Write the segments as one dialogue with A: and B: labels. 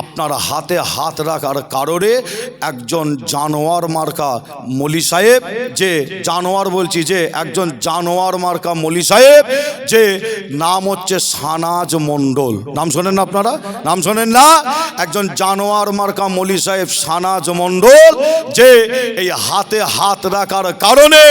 A: আপনার হাতে হাত রাখার কারণে একজন জানোয়ার মার্কা মলি সাহেব, যে জানোয়ার বলছি, যে একজন জানোয়ার মার্কা মলি সাহেব, যে নাম হচ্ছে সানাজ মণ্ডল। নাম শোনেন না আপনারা? নাম শোনেন না? একজন জানোয়ার মার্কা মলি সাহেব সানাজ মণ্ডল, যে এই হাতে হাত রাখার কারণে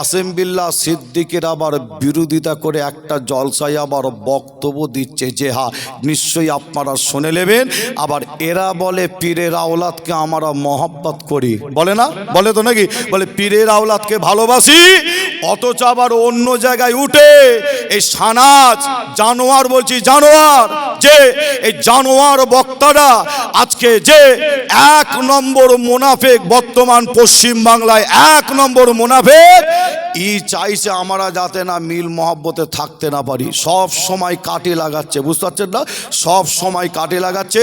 A: আসেম বিল্লাহ সিদ্দিকের আবার বিরোধিতা করে একটা জলসায় আবার বক্তব্য দিচ্ছে যে হা, নিশ্চয়ই আপনারা শুনে নেবেন। আবার এরা বলে পীরের আওলাদকে আমরা মহব্বত করি। বলে না? বলে তো নাকি? বলে পীরের আওলাদকে ভালোবাসি, অথচ আবার অন্য জায়গায় উঠে এই সানাজ, জানোয়ার বলছি, জানোয়ার, যে এই জানোয়ার বক্তারা আজকে যে এক নম্বর মোনাফেক বর্তমান পশ্চিম বাংলায় এক নম্বর মুনাফেক ই চাইছে আমরা যাতে না মিল মহব্বতে থাকতে না পারি। সব সময় কাটে লাগাচ্ছে, বুঝতে পারছেন না? সব সময় কাটে লাগাচ্ছে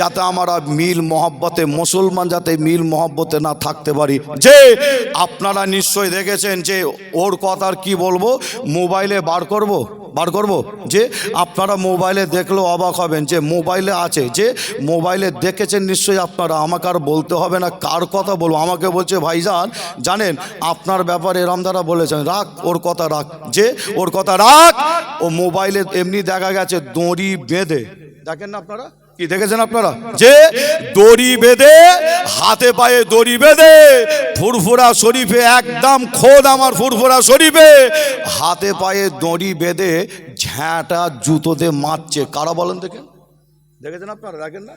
A: যাতে আমরা মিল মহব্বতে, মুসলমান যাতে মিল মহব্বতে না থাকতে পারি। যে আপনারা নিশ্চয়ই দেখেছেন যে ওর কথার কি বলব? মোবাইলে বার করব? বার করব? যে আপনারা মোবাইলে দেখলেও অবাক হবেন যে মোবাইলে আছে, যে মোবাইলে দেখেছেন নিশ্চয়ই আপনারা। আমাকে আর বলতে হবে না কার কথা বলব। আমাকে বলছে, ভাইজান, জানেন, আপনার ব্যাপারে এরম দ্বারা বলেছেন, রাখ, ওর কথা রাখ, যে ওর কথা রাখ। ও মোবাইলে এমনি দেখা গেছে দড়ি বেঁধে। দেখেন না আপনারা? কি দেখেছেন আপনারা? যে দড়ি বেঁধে, হাতে পায়ে দড়ি বেঁধে, ফুরফুরা শরীফে একদম খোদ আমার ফুরফুরা শরীফে, হাতে পায়ে দড়ি বেঁধে ঝ্যাঁটা জুতোতে মারছে। কারা বলেন দেখেন? দেখেছেন আপনারা? দেখেন না?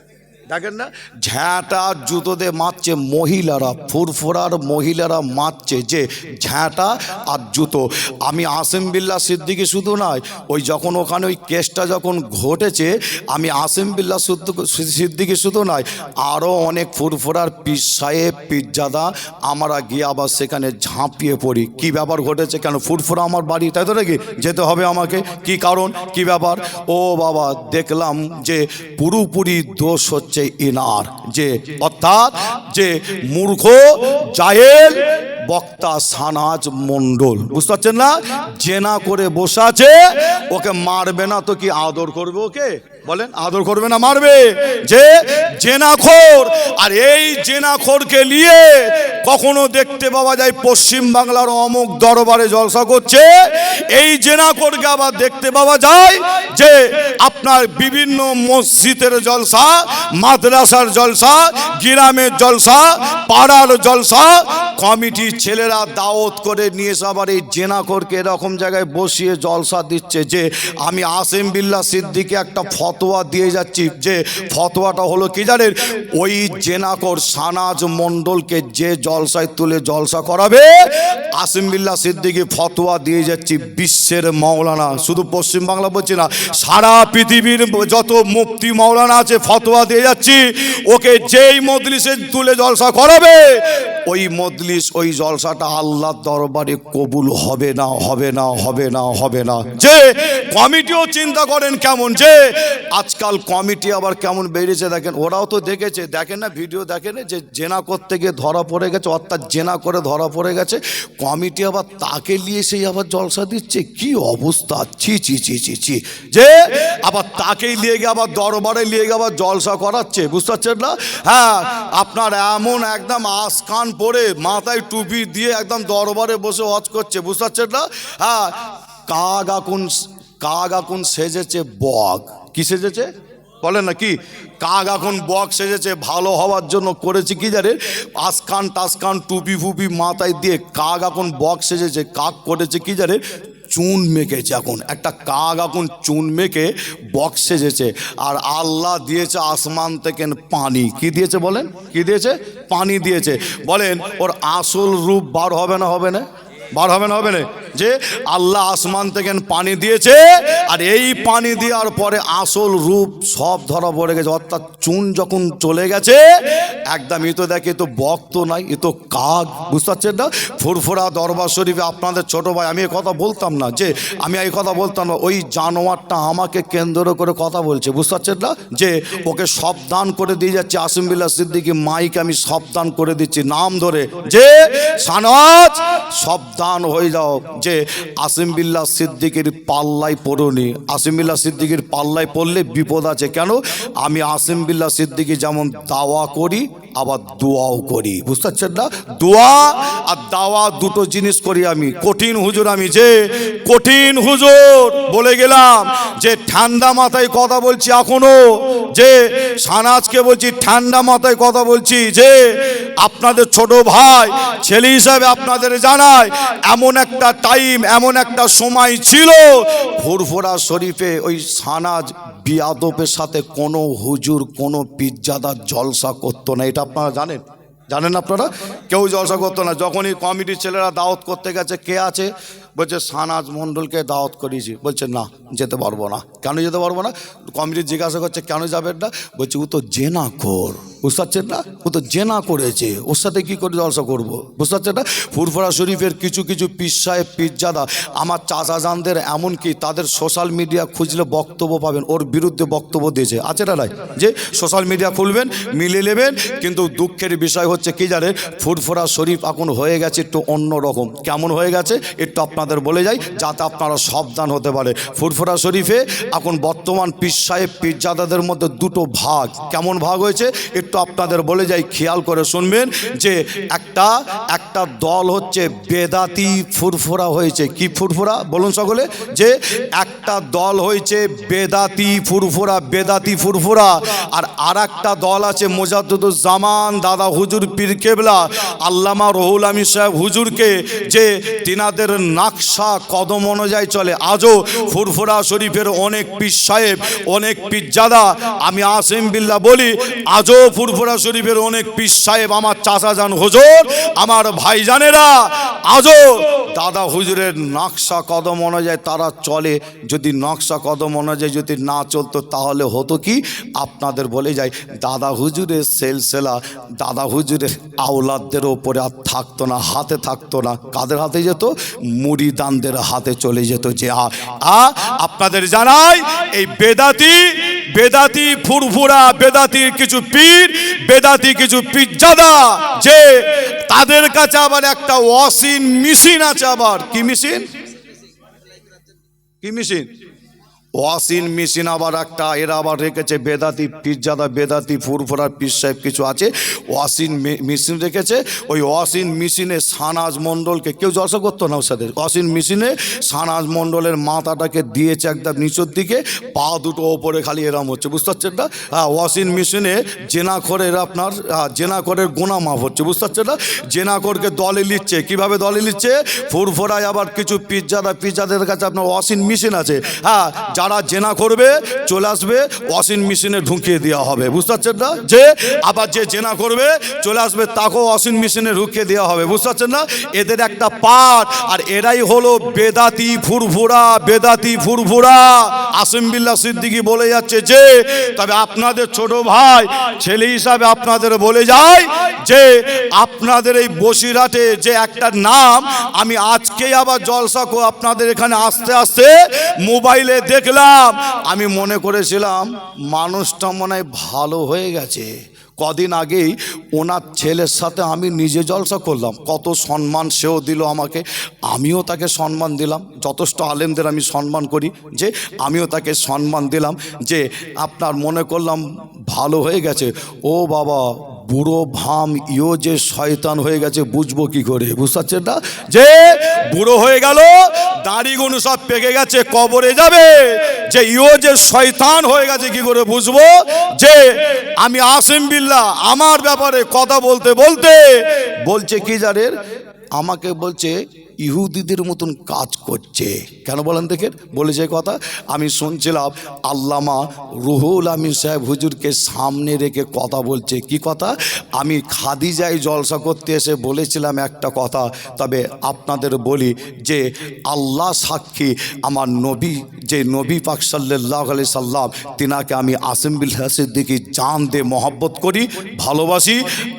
A: দেখেন না? ঝ্যাঁটা জুতোতে মারছে মহিলারা, ফুরফুরার মহিলারা মারছে যে ঝ্যাঁটা আর জুতো। আমি আসেম বিল্লা সিদ্দিকি শুধু নয়, ওই যখন ওখানে ওই কেসটা যখন ঘটেছে, আমি আসেম বিল্লা সিদ্দিকি শুধু নয় আরও অনেক ফুরফুরার পীর সাহেব, পীরজাদা আমরা গিয়ে আবার সেখানে ঝাঁপিয়ে পড়ি। কি ব্যাপার ঘটেছে কেন? ফুরফুরা আমার বাড়ি, তাই তো নাকি? যেতে হবে আমাকে। কি কারণ? কি ব্যাপার? ও বাবা, দেখলাম যে পুরোপুরি দোষ হচ্ছে ইনার, যে অর্থাৎ যে মূর্খ জায়েল বক্তা সানাজ মন্ডল বুঝতে পারছেন না? জেনা করে বসে আছে, ওকে মারবে না, তো কি আদর করবে ওকে? বলেন, আদর করবে না, মারবে। যে জেনাখোর, আর এই জেনাখোরকে নিয়ে কখনো দেখতে পাওয়া যায় পশ্চিম বাংলার অমুক দরবারে জলসা করছে। এই জেনাখোরকে আবার দেখতে পাওয়া যায় যে আপনার বিভিন্ন মসজিদের জলসা, মাদ্রাসার জলসা, গ্রামের জলসা, পাড়ার জলসা কমিটির ছেলেরা দাওয়াত করে নিয়ে এসে আবার এই জেনাখোরকে এরকম জায়গায় বসিয়ে জলসা দিচ্ছে যে, আমি আসেম বিল্লা সিদ্দিকে একটা ফতোয়া দিয়ে যাচ্ছি। যে ফতোয়াটা হলো কি জানেন? ওই জেনাকর সানাজ মণ্ডলকে যে জলসায় তুলে জলসা করাবে আসিম বিল্লা সিদ্দিকি ফতোয়া দিয়ে যাচ্ছি বিশ্বের মাওলানা। শুধু পশ্চিম বাংলা বলছি না, সারা পৃথিবীর যত মুক্তি মাওলানা আছে, ফতোয়া দিয়ে যাচ্ছি। ওকে যেই মজলিসে তুলে জলসা করাবে ওই মজলিস, ওই জলসাটা আল্লাহর দরবারে কবুল হবে না হবে না হবে না হবে না। যে কমিটিও চিন্তা করেন কেমন, যে আজকাল কমিটি আবার কেমন বেরিয়েছে দেখেন, ওরাও তো দেখেছে, দেখেন না, ভিডিও দেখেন যে জেনা করতে গিয়ে ধরা পড়ে গেছে, অর্থাৎ জেনা করে ধরা পড়ে গেছে, কমিটি আবার তাকে নিয়ে সেই আবার জলসা দিচ্ছে, কি অবস্থা? ছি ছি ছি ছি ছি। যে আবার তাকেই নিয়ে গিয়ে আবার দরবারে নিয়ে গিয়ে আবার জলসা করাচ্ছে, বুঝতে পারছেন না? হ্যাঁ আপনার এমন একদম আসকান পরে মাথায় টুপি দিয়ে একদম দরবারে বসে ওয়াজ করছে, বুঝতে পারছেন না? হ্যাঁ কাগ আকুন কাগ আকুন সেজেছে বক। কি সেজেছে? বলে না, কি? কাক এখন বক সেজেছে, ভালো হওয়ার জন্য করেছে কি জানে আসকান টাসকান, টুপি ফুপি মাথায় দিয়ে কাক এখন বক সেজেছে, কাক করেছে কি জানে চুন মেখেছে এখন একটা কাক এখন চুন মেখে বক্স সেজেছে। আর আল্লাহ দিয়েছে আসমান থেকে পানি। কি দিয়েছে বলেন? কি দিয়েছে? পানি দিয়েছে। বলেন, ওর আসল রূপ বার হবে না হবে না? বার হবে না হবে না। যে আল্লাহ আসমান থেকে পানি দিয়েছে, আর এই পানি দেওয়ার পরে আসল রূপ সব ধরা পড়ে গেছে। অর্থাৎ চুন যখন চলে গেছে, একদম এ তো দেখে তো বক্ত নাই, এ তো কাক, বুঝতে পারছেন না? ফুরফুরা দরবার শরীফে আপনাদের ছোট ভাই, আমি এই কথা বলতাম না, যে আমি এই কথা বলতাম না, ওই জানোয়ারটা আমাকে কেন্দ্র করে কথা বলছে, বুঝতে পারছেন না? যে ওকে সাবধান করে দিয়ে যাচ্ছে, আসিম বিল্লা সিদ্দিকি মাইকে আমি সাবধান করে দিচ্ছি, নাম ধরে, যে সানওয়াজ সাবধান হয়ে যাও যে আসিমবিল্লা সিদ্দিকির পাল্লাই পড়ুনি। আসিম বিল্লাহ সিদ্দিকির পাল্লাই পড়লে বিপদ আছে। কেন? আমি আসিম বিল্লাহ সিদ্দিকি যেমন দাওয়া করি আবার দোয়াও করি। বুঝতে পারছেন না? দোয়া আর দাওয়া দুটো জিনিস করি আমি। কঠিন হুজুর আমি যে, কঠিন হুজুর। বলে গেলাম যে, ঠান্ডা মাথায় কথা বলছি এখনও। যে, সানাজকে বলছি, ঠান্ডা মাথায় কথা বলছি। যে, আপনাদের ছোট ভাই, ছেলে হিসাবে আপনাদের জানায় এমন একটা টাইম এমন একটা সময় ছিল। ফুরফুরা শরীফে ওই সানাজ বিয়াদবের সাথে কোনো হুজুর, কোনো পিজ্জাদার জলসা করতো না। এটা আপনারা জানেন। জানেন আপনারা? কেউ জলসা করতো না। যখনই কমিটির ছেলেরা দাওয়াত করতে গেছে, কে আছে? বলছে, সানাজ মণ্ডলকে দাওয়াত করিয়েছি। বলছে, না, যেতে পারব না। কেন যেতে পারব না? কমিটি জিজ্ঞাসা করছে, কেন যাবেন না? বলছে, ও তো জেনা কর। বুঝতে পারছেন না? ও তো জেনা করেছে। ওর সাথে কী করে জলসা করব? বুঝতে পারছেন না? ফুরফুরা শরীফের কিছু কিছু পিস সাহেব পিজ্জাদা, আমার চাচা জানদের এমনকি তাদের সোশ্যাল মিডিয়া খুঁজলে বক্তব্য পাবেন। ওর বিরুদ্ধে বক্তব্য দিয়েছে। আছে না যে, সোশ্যাল মিডিয়া খুলবেন, মিলে নেবেন, কিন্তু দুঃখের বিষয় হচ্ছে কি জানেন ফুরফুরা শরীফ এখন হয়ে গেছে একটু অন্য রকম। কেমন হয়ে গেছে? একটু আপনাদের বলে যাই, যাতে আপনারা সাবধান হতে পারে। ফুরফুরা শরীফে এখন বর্তমান পীর সাহেব, পীরজাদাদের মধ্যে দুটো ভাগ। কেমন ভাগ হয়েছে? একটু আপনাদের বলে যাই, খেয়াল করে শুনবেন যে একটা একটা দল হচ্ছে বেদাতি ফুরফুরা হয়েছে। কি ফুরফুরা? বলুন সকলে। যে একটা দল হয়েছে বেদাতি ফুরফুরা বেদাতি ফুরফুরা। আর আর একটা দল আছে মোজাদ্দুজ্জামান দাদা হুজুর পীর কেবলা, আল্লামা রহুল আমির সাহেব হুজুরকে যে তিনাদের নাকশা কদম অনুযায়ী চলে। আজও ফুরফুরা শরীফের অনেক পীর সাহেব, অনেক পিজ্জাদা আমি আসিম বিল্লা বলি, আজও ফুরফুরা শরীফের অনেক পীর সাহেব, আমার চাচা যান হুজুর, আমার ভাইজানেরা, আজও দাদা হুজুরের নকশা কদম অনুযায়ী তারা চলে। যদি নকশা কদম অনুযায়ী যদি না চলতো, তাহলে হতো কি? আপনাদের বলে যায় দাদা হুজুরের সেলসেলা, দাদা হুজুরের আওলাদদের ওপরে আর থাকতো না, হাতে থাকতো না, কাদের হাতে যেত? মুড়িদানদের হাতে চলে যেত যে, আ আপনাদের জানাই, এই বেদাতি বেদাতি ফুরফুরা, বেদাতির কিছু পীর, বেদাতি কিছু পিজ্জাদা যে তাদের কাছে আবার একটা ওয়াসিন মেশিন আছে আবার। কি মেশিন? কি মেশিন? ওয়াসিন মেশিন আবার একটা এরা আবার রেখেছে বেদাতি পিজ্জাদা বেদাতি ফুরফুরার পিস সাহেব কিছু আছে। ওয়াসিন মেশিন রেখেছে ওই ওয়াসিন মেশিনে সানাজ মণ্ডলকে কেউ জলসা করতো না ওর সাথে ওয়াসিন মেশিনে সানাজ মণ্ডলের মাথাটাকে দিয়েছে একদম নিচের দিকে পা দুটো ওপরে খালি এরম হচ্ছে বুঝতে পারছেন না? হ্যাঁ ওয়াসিন মেশিনে জেনাখরের আপনার হ্যাঁ, জেনাখরের গোনা মাপ হচ্ছে বুঝতে পারছেন না? জেনাখরকে দলে নিচ্ছে কীভাবে দলে নিচ্ছে? ফুরফুরায় আবার কিছু পিজ্জাদা পিজ্জাদের কাছে আপনার ওয়াশিং মেশিন আছে। হ্যাঁ যারা জেনা করবে, চলে আসবে, ওয়াশিং মেশিনে ঢুকিয়ে দেওয়া হবে। বুঝতে পারছেন না? যে আবার যে জেনা করবে, চলে আসবে, তাকেও ওয়াশিং মেশিনে ঢুকিয়ে দেওয়া হবে। বুঝতে পারছেন না? এদের একটা পাঠ, আর এরাই হলো বেদাতি ফুরফুরা বেদাতি ফুরফুরা। আসিম বিল্লা সিদ্দিকি বলে যাচ্ছে যে, তবে আপনাদের ছোট ভাই, ছেলে হিসাবে আপনাদের বলে যায় যে, আপনাদের এই বসিরহাটে যে একটা নাম, আমি আজকেই আবার জলসাকো আপনাদের এখানে আসতে আসতে মোবাইলে দেখলাম আমি মনে করেছিলাম মানুষটা মনে হয় ভালো হয়ে গেছে। কদিন আগেই ওনার ছেলের সাথে আমি নিজে জলসা করলাম। কত সম্মান সেও দিল আমাকে। আমিও তাকে সম্মান দিলাম। যথেষ্ট আলেমদের আমি সম্মান করি যে আমিও তাকে সম্মান দিলাম যে আপনার মনে করলাম ভালো হয়ে গেছে। ও বাবা বুড়ো ভাম ইও যে শয়তান হয়ে গেছে, বুঝব কি করে? বুঝতে পারছেন না? যে বুড়ো হয়ে গেল, দাড়ি দাড়িগুলো সব পেকে গেছে, কবরে যাবে। যে ইও যে শয়তান হয়ে গেছে, কি করে বুঝব? যে আমি আসিম বিল্লা আমার ব্যাপারে কথা বলতে বলতে, বলছে কি জানেন? আমাকে বলছে, ইহুদিদের মতন কাজ করছে। কেন বলেন দেখে বলেছে কথা, আমি শুনছিলাম আল্লামা রুহুল আমিন সাহেব হুজুরকে সামনে রেখে কথা বলছে। কি কথা? আমি খাদিজায় জলসা করতে এসে বলেছিলাম একটা কথা, তবে আপনাদের বলি যে, আল্লাহ সাক্ষী আমার নবী যে নবী পাক সাল্লাহ আলি সাল্লাম তিনাকে আমি আসিম বিল সিদ্দিকি জান দে মহব্বত করি, ভালোবাসি,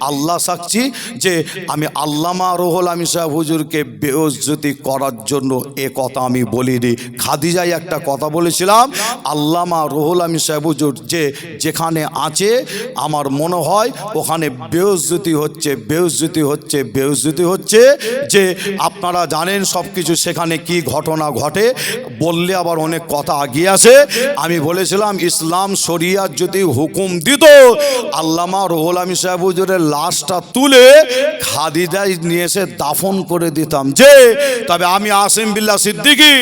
A: আল্লাহ সাক্ষী যে আমি আল্লামা রোহল আমি সাহেব হুজুরকে বেউজ্জতি করার জন্য এ কথা আমি বলিনি। খাদিজাই একটা কথা বলেছিলাম, আল্লামা রোহুল আমি সাহেব হুজুর যে যেখানে আছে, আমার মনে হয় ওখানে বেউজ্জতি হচ্ছে বেউজ্জতি হচ্ছে বেউজ্জতি হচ্ছে যে আপনারা জানেন সব কিছু সেখানে কি ঘটনা ঘটে, বললে আবার অনেক কথা আগিয়ে আসে। আমি বলেছিলাম, ইসলাম শরিয়ার যদি হুকুম দিত, আল্লামা রোহুল আমি সাহেব হুজুরের লাশটা তুলে খাদিজায় নিয়ে এসে দাফন করে দিতাম যে, তবে আমি আসিম বিল্লা সিদ্দিকি,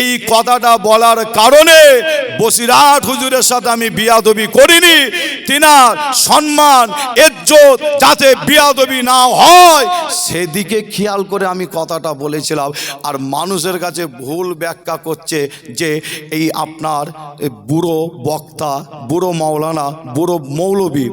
A: এই কথাটা বলার কারণে বসিরাট হুজুরের সাথে আমি বিয়াদবি করিনি। তিনার সম্মান ইজ্জত যাতে বিয়াদবি না হয়। সেদিকে খেয়াল করে আমি কথাটা বলেছিলাম। আর মানুষের কাছে ভুল ব্যাখ্যা করছে যে এই আপনার বুড়ো বক্তা, বুড়ো মাওলানা, বুড়ো মৌলবী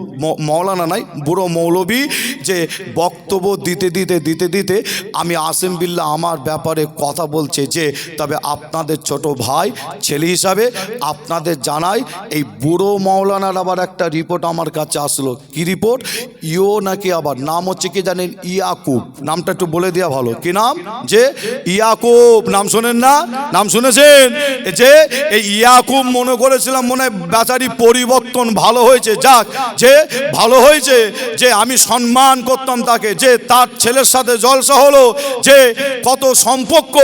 A: মাওলানা নাই, বুড়ো মৌলবী যে বক্তব্য দিতে দিতে দিতে দিতে আমি আসিম বিল্লা আমার ব্যাপারে কথা বলছে যে, তবে আপনাদের ছোট ভাই, ছেলে হিসাবে আপনাদের জানাই, এই বুড়ো মাওলানার আবার একটা রিপোর্ট আমার কাছে আসলো। কি রিপোর্ট ইও নাকি আবার? নাম হচ্ছে কি জানেন? ইয়াকুব। নামটা একটু বলে দেওয়া ভালো। কি নাম? যে ইয়াকুব। নাম শোনেন না? নাম শুনেছেন? যে এই ইয়াকুব মনে করেছিলাম মনে বেচারি পরিবর্তন ভালো হয়েছে। যাক, যে ভালো হয়েছে, যে আমি সম্মান করতাম তাকে, যে তার ছেলের সাথে জলসা হলো, যে কত সম্পর্ক।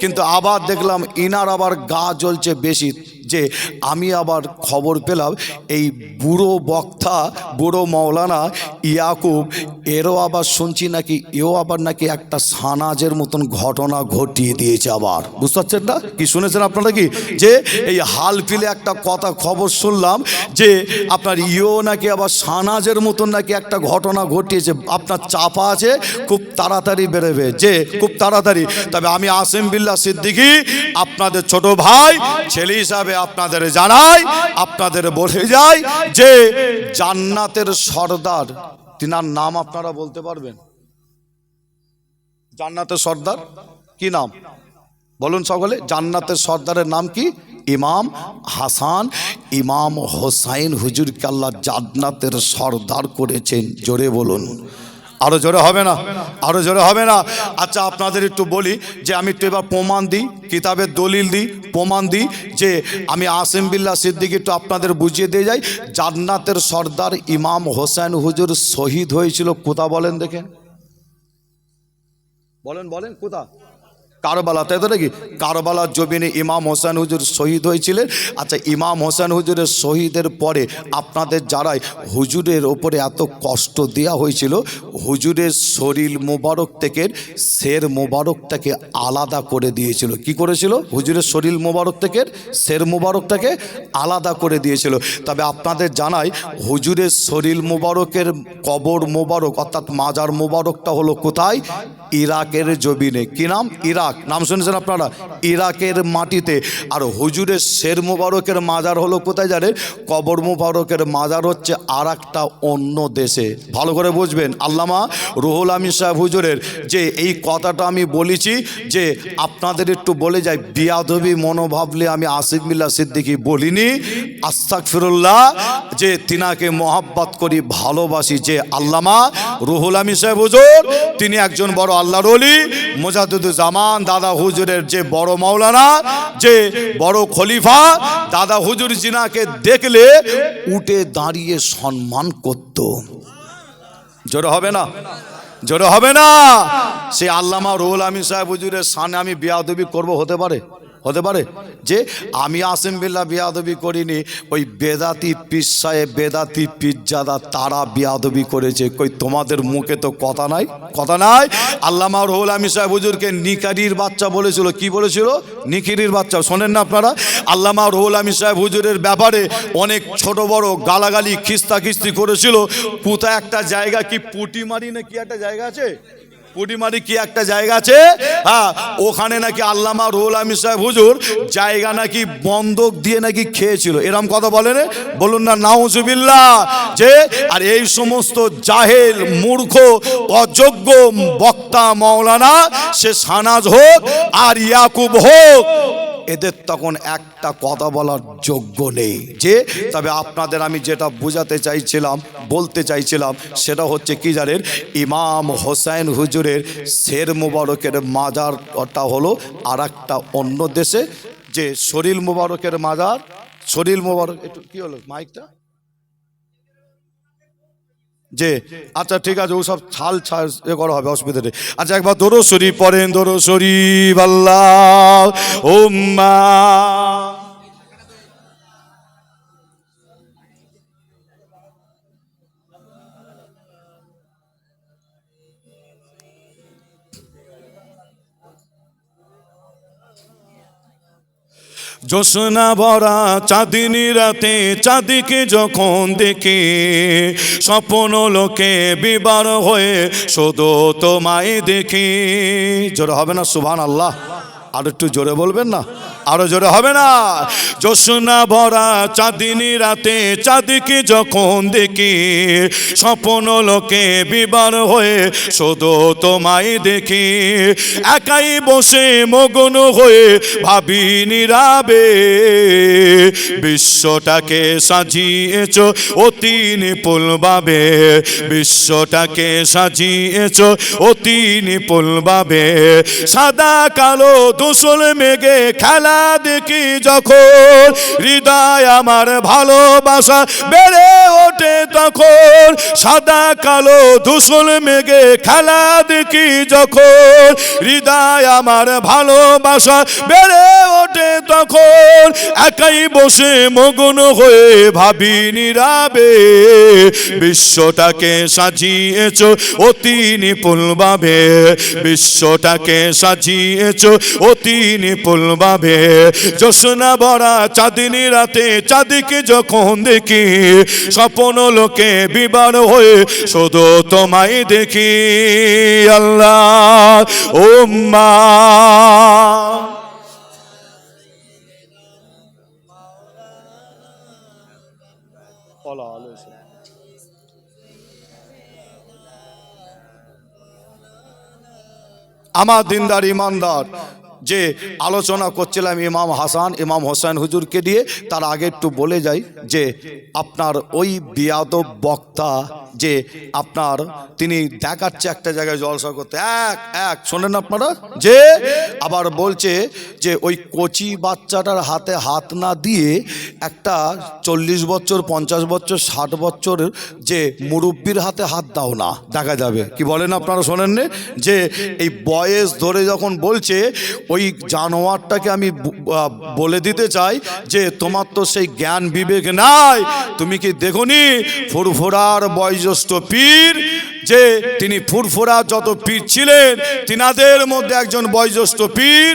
A: কিন্তু আবার দেখলাম ইনার আবার গা জ্বলছে বেশি। যে আমি আবার খবর পেলাম, এই বুড়ো বক্তা, বুড়ো মৌলানা ইয়াকুব, এরও আবার শুনছি নাকি, এও আবার নাকি একটা সানাজের মতন ঘটনা ঘটিয়ে দিয়েছে আবার। বুঝতে পারছেন না? কি শুনেছেন আপনারা কি? যে এই হাল ফিলে একটা কথা খবর শুনলাম, যে আপনার ইও নাকি আবার সানাজের মতন নাকি একটা ঘটনা ঘটিয়েছে, আপনার চাপা আছে, খুব তাড়াতাড়ি বেরোবে। যে খুব তাড়াতাড়ি। তবে আমি আসিম বিল্লা সিদ্দিকি, আপনাদের ছোট ভাই, ছেলে হিসাবে আপনাদের জানাই, আপনাদের বলে যাই যে জান্নাতের সর্দার, তিনার নাম আপনারা বলতে পারবেন? জান্নাতের সর্দার? কি নাম? বলুন সকলে, জান্নাতের সর্দারের নাম কি? ইমাম হাসান। ইমাম হোসাইন হুজুরকে আল্লাহ জান্নাতের সর্দার করেছেন। জোরে বলুন। আরও জোরে হবে না? আরও জোরে হবে না? আচ্ছা আপনাদের একটু বলি যে আমি একটু এবার প্রমাণ দিই কিতাবের দলিল দিই প্রমাণ দিই যে আমি আসিম বিল্লা সিদ্দিক একটু আপনাদের বুঝিয়ে দিয়ে যাই। জান্নাতের সর্দার ইমাম হোসেন হুজুর শহীদ হয়েছিল কোথা বলেন দেখেন? বলেন বলেন কোথা? কারবালা, তাই তো নাকি? কারবালার জমিনে ইমাম হোসেন হুজুর শহীদ হয়েছিলেন। আচ্ছা ইমাম হোসেন হুজুরের শহীদের পরে আপনাদের যারাই হুজুরের ওপরে এত কষ্ট দেওয়া হয়েছিল, হুজুরের শরীর মোবারক থেকে শের মোবারকটাকে আলাদা করে দিয়েছিল। কি করেছিল? হুজুরের শরীর মোবারক থেকে শের মোবারকটাকে আলাদা করে দিয়েছিল। তবে আপনাদের জানাই, হুজুরের শরীর মোবারকের কবর মোবারক, অর্থাৎ মাজার মোবারকটা হলো কোথায়? ইরাকের জমিনে। কি নাম? ইরাক। নাম শুনেছেন আপনারা? ইরাকের মাটিতে। আর হুজুরের শের মোবারকের মাজার হলো কোথায় জানেন? কবর মোবারকের মাজার হচ্ছে আর অন্য দেশে। ভালো করে বুঝবেন। আল্লামা রুহুল আমিন সাহেব হুজুরের যে এই কথাটা আমি বলেছি যে আপনাদের একটু বলে যাই, বিয়াদবি মনোভাবলে আমি আসিফ মিল্লা সিদ্দিকি বলিনি। আস্তাক ফিরুল্লাহ যে তিনাকে মহাব্বত করি, ভালোবাসি যে আল্লামা রুহুল আমিন সাহেব হুজুর, তিনি একজন বড় আল্লাহর অলি জামান দাদা হুজুরের যে বড় মাওলানা, যে বড় খলিফা, দাদা হুজুর জিনাকে দেখলে উঠে দাঁড়িয়ে সম্মান করত। জোরে হবে না? জোরে হবে না? সে আল্লামা রুহুল আমিন সাহেব হুজুরের সামনে আমি বিয়াদবি করব হতে পারে? হতে পারে যে আমি আসিম বিল্লা বিয়াদবি করিনি, ওই বেদাতি সাহেব বেদাতি পিজ্জাদা তারা বিয়াদবি করেছে। কই, তোমাদের মুখে তো কথা নাই? কথা নাই? আল্লামা রহুল আমি সাহেব হুজুরকে নিকারির বাচ্চা বলেছিল, কি বলেছিল? নিকিরির বাচ্চা, শোনেন না আপনারা? আল্লামা রহুল আমি সাহেব হুজুরের ব্যাপারে অনেক ছোট বড় গালাগালি খিস্তা খিস্তি করেছিল। কোথায় একটা জায়গা কি পুটিমারি না কি একটা জায়গা আছে? পুটিমারি কি একটা জায়গা আছে? হ্যাঁ ওখানে নাকি আল্লামা রুহুল আমিন সাহেব হুজুর জায়গা নাকি বন্ধক দিয়ে নাকি খেয়েছিল। এরম কথা বলেন? বলুন না, নাউজুবিল্লাহ। যে, আর এই সমস্ত জাহেল, মূর্খ, অযোগ্য বক্তা মৌলানা সে সানাজ হোক আর ইয়াকুব হোক এদের তখন একটা কথা বলার যোগ্য নেই। যে? তবে আপনাদের আমি যেটা বোঝাতে চাইছিলাম, বলতে চাইছিলাম, সেটা হচ্ছে কি জানেন? ইমাম হোসেন হুজুরের শের মুবারকের মাজারটা হলো আর একটা অন্য দেশে, যে শরীর মুবারকের মাজার শরীর মুবারক, একটু কী হলো, মাইকটা? যে আচ্ছা ঠিক আছে ওসব ছাল ছাল এ করা হবে অসুবিধা নেই। আচ্ছা একবার দোরো শরীফ পড়েন দোরো শরীফ আল্লাহ ওম্মা জোসনা ভরা চাঁদিনী রাতে চাঁদিকে যখন দেখি স্বপ্ন লোকে বিবার হয়ে শুধু তোমায় দেখি। জোরে হবে না সুভান আল্লাহ আর একটু জোরে বলবেন না? আরও জোরে হবে না? জোসনা ভরা চাঁদিনী রাতে চাঁদিকে যখন দেখি স্বপ্ন লোকে বিবার হয়ে শুধু তোমায় দেখি। একাই বসে মগন হয়ে ভাবি নীরাবে বিশ্বটাকে সাজিয়েছ অতি নিপুণভাবে বিশ্বটাকে সাজিয়েছ অতি নিপুণভাবে সাদা কালো দুসল মেঘে খেলা দেখি যখন? হৃদয় আমার ভালোবাসা বেড়ে ওঠে তখন। সাদা, কালো দুসল মেঘে খেলা দেখি যখন। হৃদয় আমার ভালোবাসা বেড়ে ওঠে তখন। একাই বসে মগ্ন হয়ে ভাবি নীরাবে। বিশ্বটাকে সাজিয়েছ অতি নিপুণভাবে বিশ্বটাকে সাজিয়েছ অতি নিপুণভাবে জোসনা ভরা চাঁদিনী রাতে চাঁদিকে যখন দেখি, স্বপ্ন লোকে বিবার হয়ে শুধু তোমায় দেখি। আল্লাহ ও আমার দিনদার ইমানদার যে আলোচনা করছিলাম ইমাম হাসান, ইমাম হোসেন হুজুরকে দিয়ে, তার আগে একটু বলে যাই যে আপনার ওই বিয়াদব বক্তা যে আপনার তিনি দেখাচ্ছে একটা জায়গায় জলসা করতে। এক এক, শোনেন আপনারা? যে আবার বলছে যে ওই কচি বাচ্চাটার হাতে হাত না দিয়ে একটা চল্লিশ বছর, পঞ্চাশ বছর, ষাট বছর যে মুরব্বির হাতে হাত দাও না, দেখা যাবে। কি বলেন আপনারা, শোনেননি? যে এই বয়স ধরে যখন বলছে, ওই জানোয়ারটাকে আমি বলে দিতে চাই যে তোমার তো সেই জ্ঞান বিবেক নাই। তুমি কি দেখনি? ফুরফুরার বয়োজ্যেষ্ঠ পীর যে তিনি ফুরফুরা যত পীর ছিলেন, তিনাদের মধ্যে একজন বয়োজ্যেষ্ঠ পীর,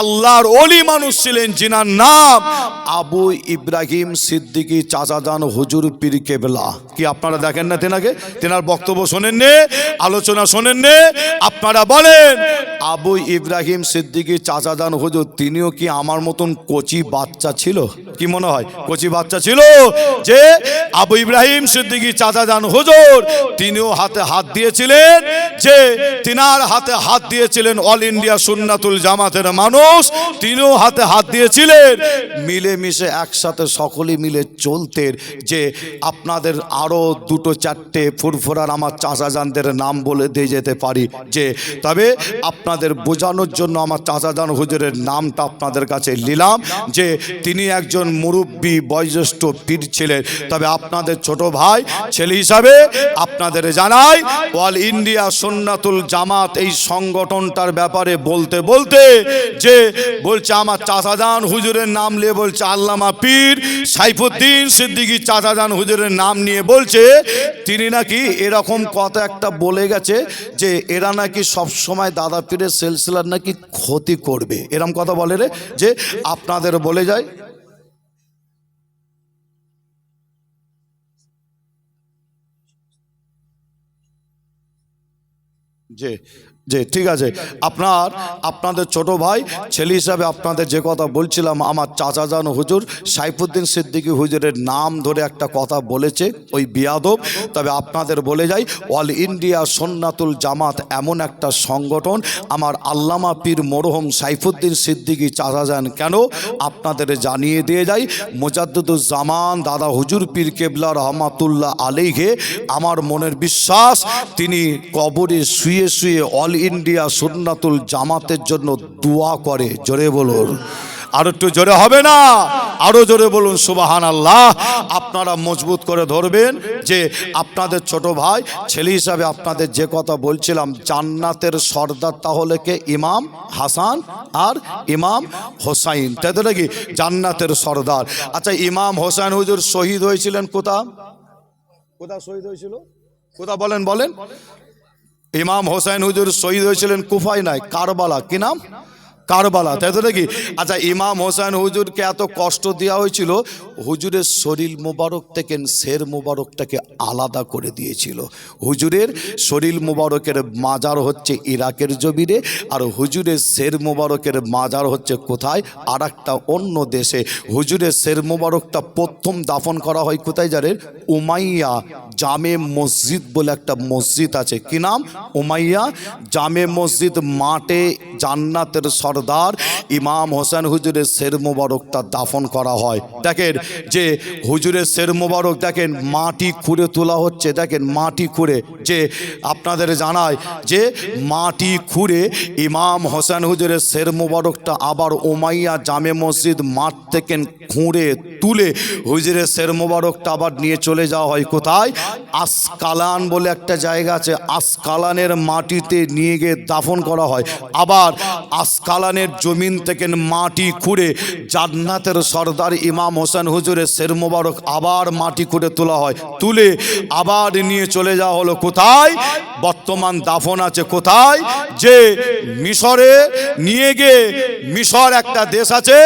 A: আল্লাহর অলি মানুষ ছিলেন যিনার নাম আবু ইব্রাহিম সিদ্দিকী চাচাজান হুজুর পীর কেবলা। কি আপনারা দেখেন না তেনাকে? তেনার বক্তব্য শোনেন নে, আলোচনা শোনেন নে, আপনারা বলেন, আবু ইব্রাহিম সিদ্দিকী চাচাজান হুজুর, তিনিও কি আমার মতন কচি বাচ্চা ছিল? কি মনে হয়? কচি বাচ্চা ছিল? যে আবু ইব্রাহিম সিদ্দিকী চাচাজান হুজুর, তিনিও হাতে হাত দিয়েছিলেন যে তিনার হাতে হাত দিয়েছিলেন অল ইন্ডিয়া সুন্নাতুল জামাতের মানুষ, তিনিও হাতে হাত দিয়েছিলেন। মিলেমিশে একসাথে সকলে মিলে চলতেন যে আপনাদের আরও দুটো চারটে ফুরফুরার আমার চাচাজানদের নাম বলে দিয়ে যেতে পারি। যে তবে আপনাদের বোঝানোর জন্য আমার চাচাজান হুজুরের নামটা আপনাদের কাছে নিলাম। যে তিনি একজন মুরব্বী, বয়োজ্যেষ্ঠ পীর ছিলেন। তবে আপনাদের ছোট ভাই, ছেলে হিসাবে আপনাদের জানাই অল ইন্ডিয়া সুন্নাতুল জামাত এই সংগঠনটার ব্যাপারে বলতে বলতে যে বলছে আমার চাচাজান হুজুরের নাম নিয়ে বলছে আল্লামা পীর সাইফুদ্দিন সিদ্দিকী চাচাজান হুজুরের নাম নিয়ে বলছে তিনি নাকি এরকম কথা একটা বলে গেছে যে এরা নাকি সব সময় দাদা পীরের সেলসিলার নাকি ক্ষতি করবে। এরম কথা বলে রে যে আপনাদের বলে যায় জি জি, ঠিক আছে। আপনার, আপনাদের ছোট ভাই, ছেলে হিসাবে আপনাদের যে কথা বলছিলাম, আমার চাচা জান হুজুর, সাইফুদ্দিন সিদ্দিকী হুজুরের নাম ধরে একটা কথা বলেছে, ওই বিয়াদব। তবে আপনাদের বলে যাই, অল ইন্ডিয়া সন্ন্যাতুল জামাত এমন একটা সংগঠন, আমার আল্লামা পীর মরহম সাইফুদ্দিন সিদ্দিকী চাচা যান কেন? আপনাদের জানিয়ে দিয়ে যাই মোজাদ্দুজ্জামান দাদা হুজুর পীর কেবলা রহমাতুল্লাহ আলীঘে আমার মনের বিশ্বাস, তিনি কবরে শুয়ে শুয়ে অল ইন্ডিয়া সুন্নাতুল জামাতের জন্য দোয়া করে, জোরে বলুন। আর একটু জোরে হবে না? আরও জোরে বলুন সুবাহান আল্লাহ আপনারা মজবুত করে ধরবেন যে আপনাদের ছোট ভাই, ছেলে হিসাবে আপনাদের যে কথা বলছিলাম, জান্নাতের সর্দার তাহলে কে? ইমাম হাসান আর ইমাম হোসাইন। তাই তো নাকি? জান্নাতের সর্দার। আচ্ছা ইমাম হোসাইন হুজুর শহীদ হয়েছিলেন কোথা? কোথা শহীদ হয়েছিল? কোথা বলেন বলেন। ইমাম হোসেন হুজুর শহীদ হয়েছিলেন কুফাই নাই, কারবালা। কি নাম? কারবালা। তাই তো নাকি? আচ্ছা ইমাম হোসেন হুজুরকে এত কষ্ট দেওয়া হয়েছিল, হুজুরের শরীর মোবারক থেকে শের মোবারকটাকে আলাদা করে দিয়েছিল। হুজুরের শরীর মোবারকের মাজার হচ্ছে ইরাকের জমিনে, আর হুজুরের শের মোবারকের মাজার হচ্ছে কোথায়? আর একটা অন্য দেশে। হুজুরের শের মোবারকটা প্রথম দাফন করা হয় কোথায় জানেন? উমাইয়া জামে মসজিদ বলে একটা মসজিদ আছে। কি নাম? উমাইয়া জামে মসজিদ মাঠে জান্নাতের সর্দার ইমাম হোসেন হুজুরের শের মোবারকটা দাফন করা হয়। দেখেন যে হুজুরের শের মোবারক দেখেন মাটি খুঁড়ে তোলা হচ্ছে। দেখেন মাটি খুঁড়ে যে আপনাদের জানায় যে মাটি খুঁড়ে ইমাম হোসেন হুজুরের শের মোবারকটা আবার ওমাইয়া জামে মসজিদ মাঠ থেকে খুঁড়ে তুলে হুজুরের শের মোবারকটা আবার নিয়ে চলে যাওয়া হয় কোথায়? আসকালান বলে একটা জায়গা আছে। আসকালানের মাটিতে নিয়ে গিয়ে দাফন করা হয়। আবার আসকালানের জমিন থেকে মাটি খুঁড়ে জান্নাতের সর্দার ইমাম হোসেন হুজুরের শের মোবারক আবার মাটি খুঁড়ে তোলা হয়। তুলে আবার নিয়ে চলে যাওয়া হলো কোথায়? বর্তমান দাফন আছে কোথায়? যে মিশরে নিয়ে গিয়ে মিশর একটা দেশ আছে,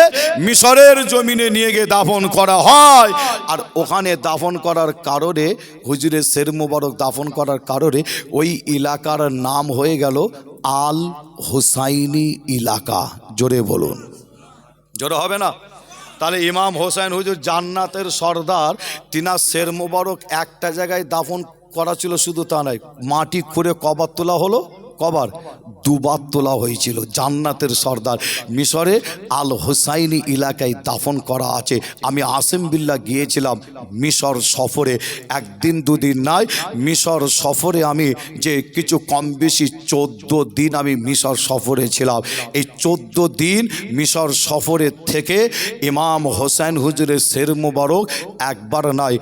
A: মিশরের জমিনে নিয়ে গিয়ে দাফন করা হয়। আর ওখানে দাফন করার কারণে, হুজুরের শের মোবারক দাফন করার কারণে ওই এলাকার নাম হয়ে গেল আল হুসাইনি এলাকা। জোরে বলুন। জোরে হবে না? তাহলে ইমাম হোসেন হুজুর জান্নাতের সর্দার তিনার শের মোবারক একটা জায়গায় দাফন করা ছিল শুধু তা নয়, মাটি খুঁড়ে কবার তোলা হলো? কবার। দুবার তোলা হয়েছিল। জান্নাতের সর্দার মিশরে আল হোসাইনি এলাকায় দাফন করা আছে। আমি আসেম বিল্লা গিয়েছিলাম মিশর সফরে। একদিন দুদিন নয় মিশর সফরে আমি যে কিছু কম বেশি চোদ্দ দিন আমি মিশর সফরে ছিলাম। এই চোদ্দ দিন মিশর সফরে থেকে ইমাম হোসেন হুজুরের শের মুবারক একবার নয়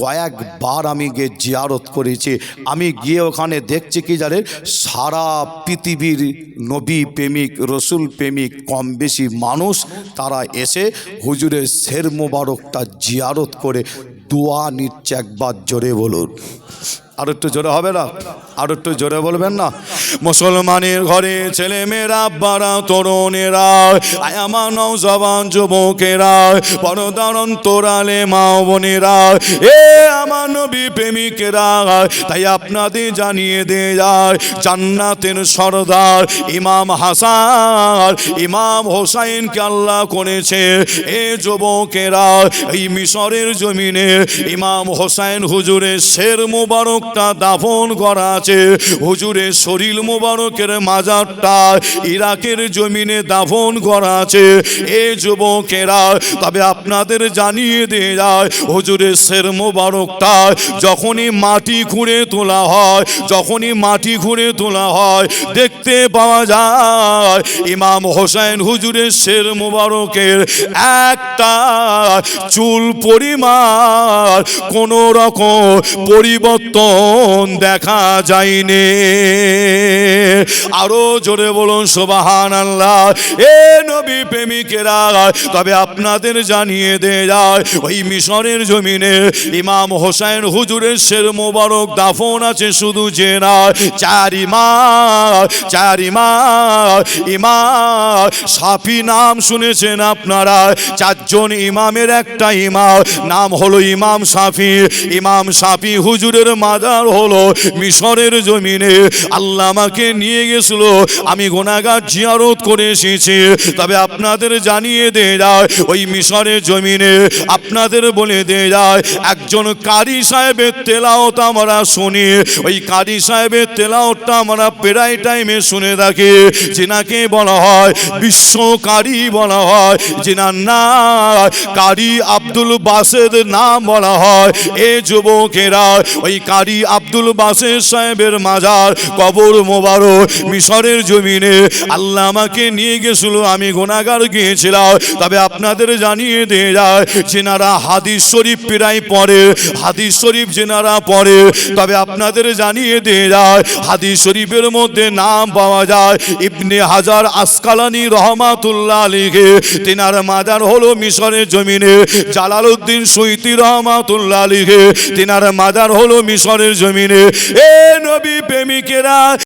A: কয়েকবার আমি গিয়ে জিয়ারত করেছি। আমি গিয়ে ওখানে দেখছি কি জানেন, সারা পৃথিবীর নবী প্রেমিক, রসুল প্রেমিক, কম বেশি মানুষ তারা এসে হুজুরের শের মোবারকটা জিয়ারত করে দোয়া নিচ্ছে একবার জোরে বলুন। আর একটু জোরে হবে না? আর একটু জোরে বলবেন না? মুসলমানের ঘরে ছেলে মেয়েরা আব্বারা, তরুণেরা আয় আমার নৌজবান যুবকেরা, পরদার অন্তরালে মা বোনেরা, এ আমার নবী প্রেমিকেরা, তাই আপনাদের জানিয়ে দে যায় জান্নাতের সর্দার ইমাম হাসান, ইমাম হোসাইনকে আল্লাহ করেছে। এ যুবকেরা, এই মিশরের জমিনে ইমাম হোসাইন হুজুরের শের মুবারকটা দাফন করা আছে। হুজুরের শরীর মুবারকের মাজারটা ইরাকের জমিনে দাফন করা আছে। এ যুবকেরা, তবে আপনাদের জানিয়ে দিয়ে যায়, হুজুরের শের মুবারকটা যখনই মাটি খুঁড়ে তোলা হয়, যখনই মাটি খুঁড়ে তোলা হয়, দেখতে পাওয়া যায়, ইমাম হোসেন হুজুরের শের মুবারকের একটা চুল পরিমাণ কোন রকম পরিবর্তন দেখা যায়নি। আরও জোরে বলুন সোবাহান আল্লাহ এ নবী প্রেমিকেরা, তবে আপনাদের জানিয়ে দে যায়, ওই মিশরের জমিনে ইমাম হোসেন হুজুরের শের মোবারক দাফন আছে, শুধু যে না, চার ইমাম চার ইমাম ইমাম সাফি নাম শুনেছেন আপনারা, চারজন ইমামের একটা ইমাম, নাম হলো ইমাম সাফি। ইমাম সাফি হুজুরের মাঝ মাজার হলো, মিশরের জমিনে। আল্লাহ আমাকে নিয়ে গেছিল, আমি গোনাগার জিয়ারত করে এসেছি। তবে আপনাদের জানিয়ে দিয়ে যায়, ওই মিশরের জমিনে আপনাদের বলে দিয়ে যায়, একজন কারি সাহেবের তেলাওত আমরা শুনি। ওই কারি সাহেবের তেলাওতটা আমরা প্রায় টাইমে শুনে থাকি। যেনাকে বলা হয় বিশ্বকারী বলা হয়, যেনার নাম কারি আব্দুল বাসেদ নাম বলা হয়। এ যুবকেরা ওই কারি আব্দুল বাসেদ সাহেবের মাজার, কবর মোবারক, মিশরের জমিনে। আল্লাহ আমাকে নিয়ে গেছিল, আমি গোনাগার গিয়েছিলাম। তবে আপনাদের জানিয়ে দিয়ে যায়, যেনারা হাদিস শরীফ প্রায় পড়ে, হাদিস শরীফ যেনারা পড়ে, তবে আপনাদের জানিয়ে দিয়ে যায়, হাদিস শরীফের মধ্যে নাম পাওয়া যায়, ইবনে হাজার আসকালানি রহমাতুল্লাহ লিখে তেনার মাজার হলো মিশরের জমিনে, জালালউদ্দিন সুইতি রহমাতুল্লাহ লিখে তেনার মাজার হলো মিশরের জমিনে। এ নবী প্রেমিকেরা